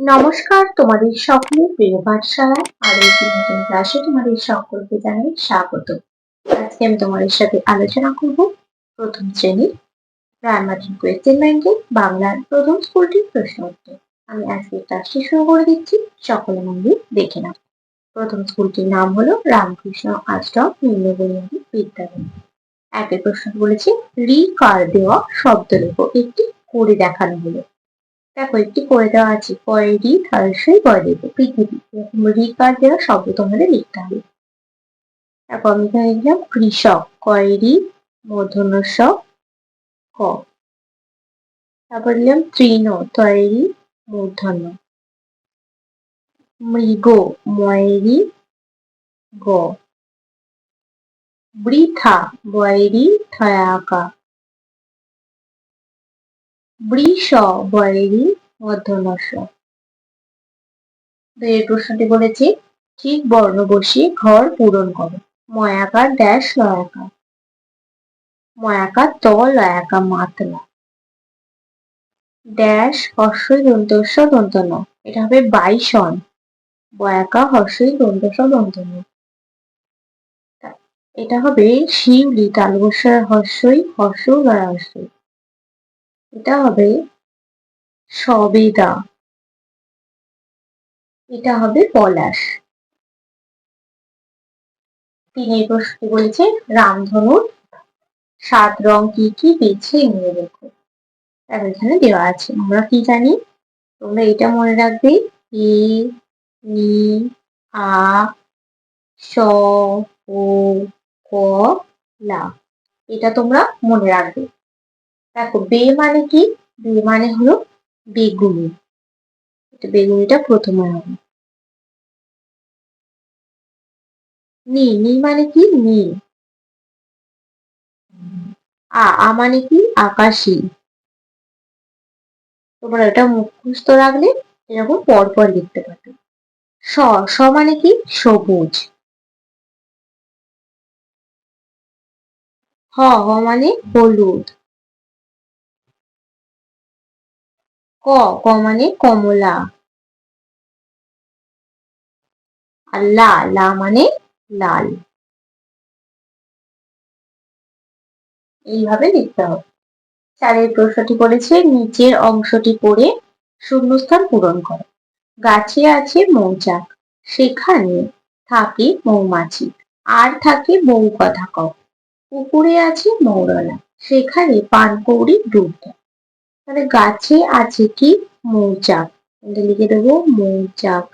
নমস্কার, তোমাদের সকলের প্রিয় পাঠশালায় আর একটি নতুন ক্লাসে তোমাদের সকলকে জানাই স্বাগত। আজকে আমি তোমাদের সাথে আলোচনা করব প্রথম শ্রেণির প্রাইমারি কোয়েশ্চেন ব্যাংকের বাংলার প্রথম স্কুলটির প্রশ্ন উত্তর। আমি আজকে ক্লাসটি শুরু করে দিচ্ছি, সকলে মন্দির দেখে নাও। প্রথম স্কুলটির নাম হলো রামকৃষ্ণ আশ্রম নিম্ন বুনিয়াদী বিদ্যালয়। একের প্রশ্ন বলেছে, রি কার দেওয়া শব্দ লেখো একটি করে দেখানো হলো। দেখো, একটি করে দেওয়া আছে কয়েরি থার্সই করে দেবো পৃথিবী, এরকম রিকার দেওয়া শব্দ তোমাদের লিখতে হবে। তারপর আমি এখানে লিখলাম কৃষক, কয়েরি মূর্ধন্য স ক। তারপর লিখলাম তৃণ তৈরি মূর্ধন্য মৃগ, ময়েরি গ। বৃথা, বয়েরি থয়াকা। বৃষ বয়েরি মধ্যনস্য এই প্রশ্নটি বলেছি, ঠিক বর্ণ বসিয়ে ঘর পূরণ করো। ময়াকার ড্যাশ লয়াকার। ময়াকার ত লয়াকার মাতলা। ড্যাশ হর্ষই দন্তস্য দন্তন। এটা হবে বাইশন বয়াকা হর্ষই দন্তস্য দন্তন। এটা হবে শিউলি তালবস্যার হর্ষই হর্ষ লয়া হর্ষই এটা হবে সবেদা এটা হবে পলাশ। তিনি এই প্রশ্নটি বলেছে রামধনুর সাত রং কি কি বেছে নিয়ে দেখো তার এখানে দেওয়া আছে, আমরা কি জানি? তোমরা এটা মনে রাখবে, এ, নি, আ, স, ও, ক, লা। এটা তোমরা মনে রাখবে। দেখো, বে মানে কি? বে মানে হলো বেগুনি। এটা বেগুনিটা প্রথমে হবে। নি নি মানে কি? নীল আ আ মানে কি? আকাশি। তোমরা এটা মুখস্থ রাখলে এরকম পরপর লিখতে পারবে। স স মানে কি? সবুজ। হ হ মানে হলুদ। ক ক মানে কমলা। আর লা লা মানে লাল। এইভাবে লিখতে হবে। চারের প্রশ্নটি করেছে, নিচের অংশটি পড়ে শূন্যস্থান পূরণ করো। গাছে আছে মৌচাক, সেখানে থাকে মৌমাছি। আর থাকে বউ কথা কও পুকুরে আছে মৌরলা, সেখানে পানকৌড়ি ডুব দেয় তাহলে গাছে আছে কি? মৌচাক। এটা লিখে দেবো মৌচাক।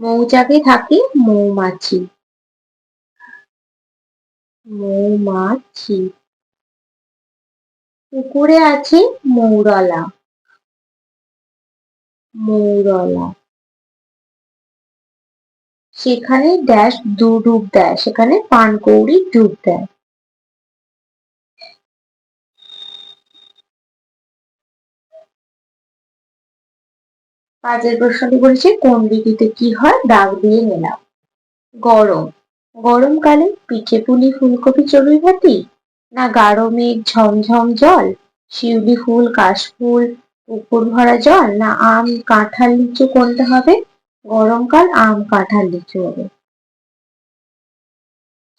মৌচাকে থাকে মৌমাছি। মৌমাছি। পুকুরে আছে মৌরলা। মৌরলা। সেখানে ড্যাশ দু ডুব দেয়। সেখানে পানকৌড়ি ডুব দেয়। কাজের প্রশ্নটি বলেছে, কোন ঋতুতে কি হয়? দাগ দিয়ে নিলাম গরম। গরমকালে পিঠে পুলি, ফুলকপি চড়ুই ভাতি না গাঢ় মেঘ, ঝমঝম জল? শিউলি ফুল কাশফুল পুকুর ভরা জল? না আম, কাঁঠাল লিচু কোনটা হবে? গরমকাল আম, কাঁঠাল লিচু হবে।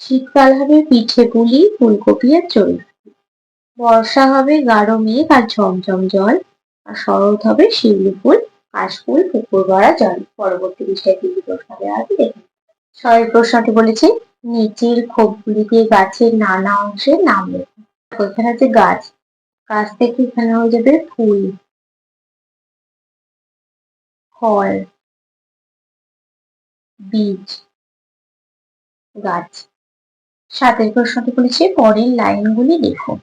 শীতকাল হবে পিঠে পুলি, ফুলকপি আর চড়ুই বর্ষা হবে গাঢ় মেঘ আর ঝমঝম জল। আর শরৎ হবে শিউলি ফুল কাশফুল পুকুর ভরা জল পরবর্তী বিষয়ে কি প্রশ্ন দেওয়া আছে। দেখুন। ছয়ের প্রশ্নটি বলেছে, নিচের খোপগুলিতে গাছের নানা অংশের নাম লেখো। এখানে আছে গাছ। গাছ থেকে এখানে হয়ে যাবে ফুল। ফল। বীজ। গাছ। সাতের প্রশ্নটি বলেছে, পরের লাইনগুলি লেখো।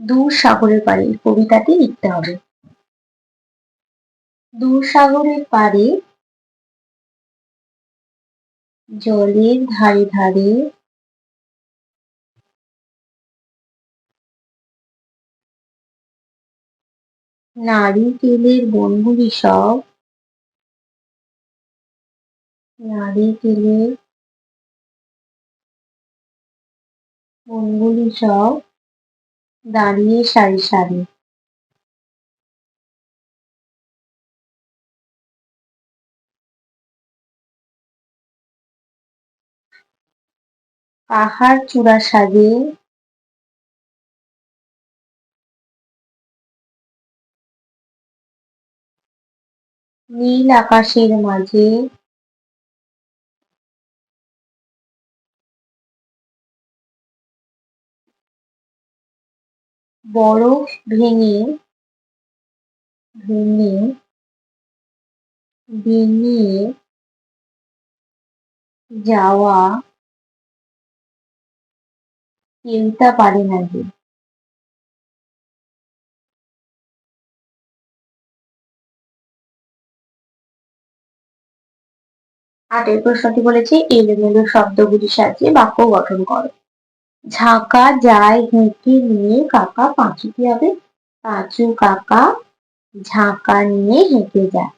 দূর সাগরের পাড়ে কবিতাটি লিখতে হবে। দূর সাগরের পাড়ে জলের ধারে ধারে নারিকেলের বনগুলি সব নারিকেলের বনগুলি সব দাঁড়িয়ে সারি সারি। পাহাড় চূড়া সাজে নীল আকাশের মাঝে। বরফ ভেঙে ভেঙে ডিঙিয়ে যাওয়া চিন্তা পারে না যে আটের প্রশ্নটি বলেছে, এলোমেলো শব্দগুলির সাহায্যে বাক্য গঠন করো। ঝাঁকা, যায়, হেঁকে, নিয়ে, কাকা পাঁচু কি হবে। পাঁচু, কাকা, ঝাঁকা নিয়ে হেঁটে যায়।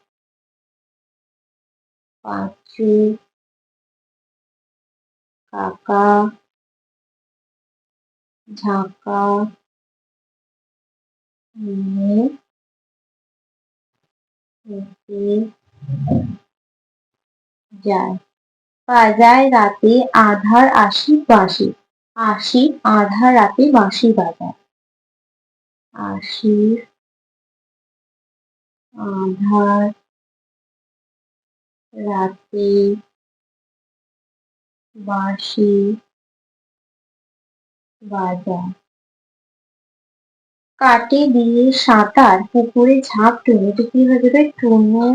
পাঁচু, কাকা ঝাঁকা নিয়ে যায়। বাজায় রাতে আধার আশি বাঁশি, আশি আধার রাতে বাঁশি বাজায়। আশির আধার রাতে বাঁশি বাজায় কাটে দিয়ে সাঁতার, পুকুরে ঝাঁপ টুনু এটা কি হয়ে যাবে? টুনু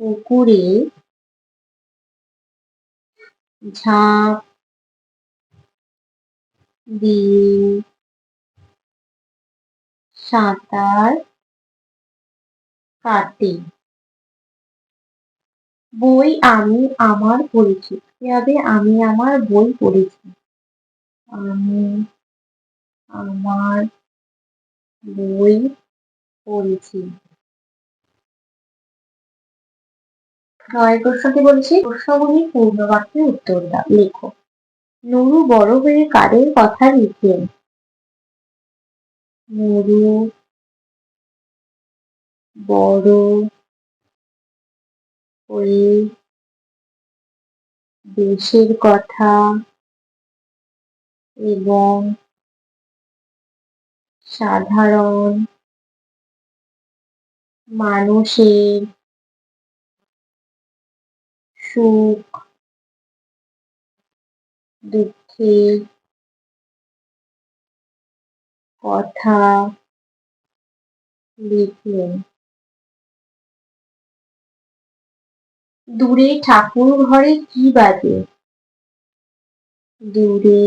পুকুরে ঝাঁপ দিয়ে সাঁতার কাটে। বই আমি আমার পড়েছি। কি হবে আমি আমার বই পড়েছি? আমি আমার বই পড়েছি। নয় প্রশ্নটি বলছি প্রশ্নগুলি পূর্ণ উত্তর দাও। লেখো, নুরু বড় হয়ে কাদের কথা লিখলেন নুরু বড় হয়ে দেশের কথা এবং সাধারণ মানুষের সুখ দুঃখের কথা লিখলেন দূরে ঠাকুর ঘরে কি বাজে? দূরে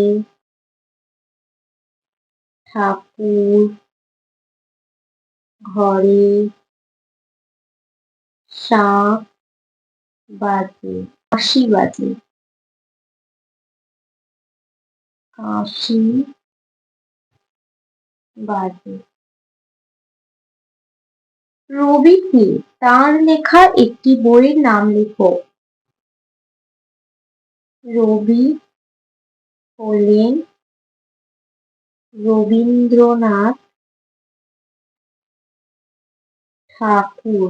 ঠাকুর, ঘরে শাঁখ বাজে, কাশি বাজে। কাশি বাজে। রবি কি তার লেখা একটি বইয়ের নাম লেখো। রবি হলেন রবীন্দ্রনাথ ঠাকুর।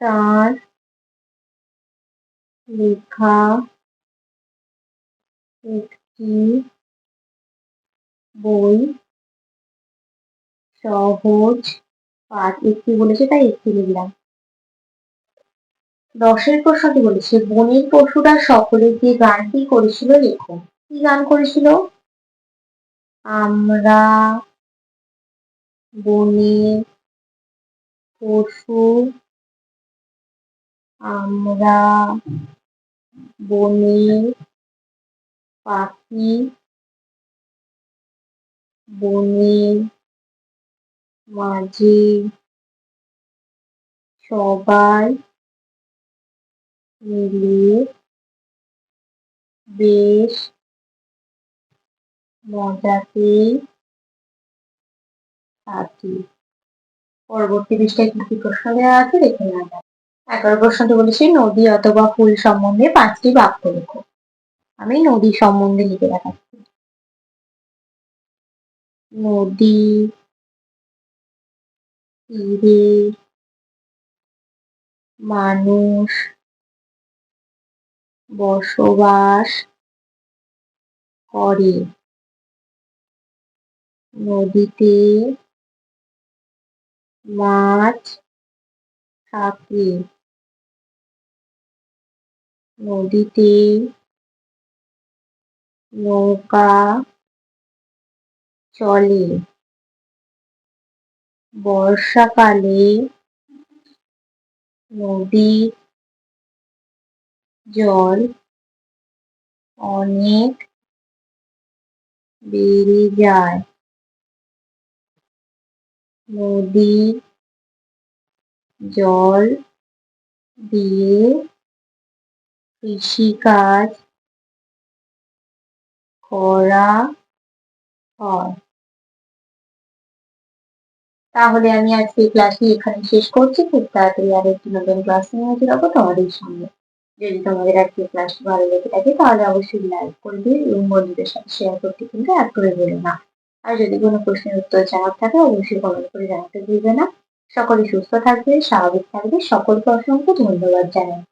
তার লেখা একটি বই সহজ পাঠ একটি বলেছে তাই একটি লিখলাম। দশের প্রশ্নটি বলেছে বনের পশুরা সকলে যে গানটি করেছিল লেখো। কি গান করেছিল? আমরা বনের পশু, আমরা বনের পাখি বনের মাঝে, সবাই মিলে বেশ মজাতে থাকি পরবর্তী পৃষ্ঠায় কি কি প্রশ্ন দেওয়া আছে দেখে নেওয়া যাক। এগারো প্রশ্নটি বলেছি, নদী অথবা ফুল সম্বন্ধে পাঁচটি বাক্য লেখো। আমি নদী সম্বন্ধে লিখে দেখাচ্ছি। নদী তীরে মানুষ বসবাস করে। নদীতে মাছ থাকে। নদীতে নৌকা চলে। বর্ষাকালে নদীর জল অনেক বেড়ে যায় নদীর জল দিয়ে কৃষিকাজ করা হয় তাহলে আমি আজকে ক্লাসটি এখানে শেষ করছি খুব তাড়াতাড়ি আর একটি নতুন ক্লাস নিয়ে হাজির হব তোমাদের সামনে যদি তোমাদের আজকে ক্লাস ভালো লেগে থাকে, তাহলে অবশ্যই লাইক করবে এবং বন্ধুদের সাথে শেয়ার করতে কিন্তু এক করে বলো না। আর যদি কোনো প্রশ্নের উত্তর জানার থাকে, অবশ্যই কমেন্ট করে জানাতে ভুলবে না। সকলে সুস্থ থাকবে, স্বাভাবিক থাকবে। সকলকে অসংখ্য ধন্যবাদ জানাই।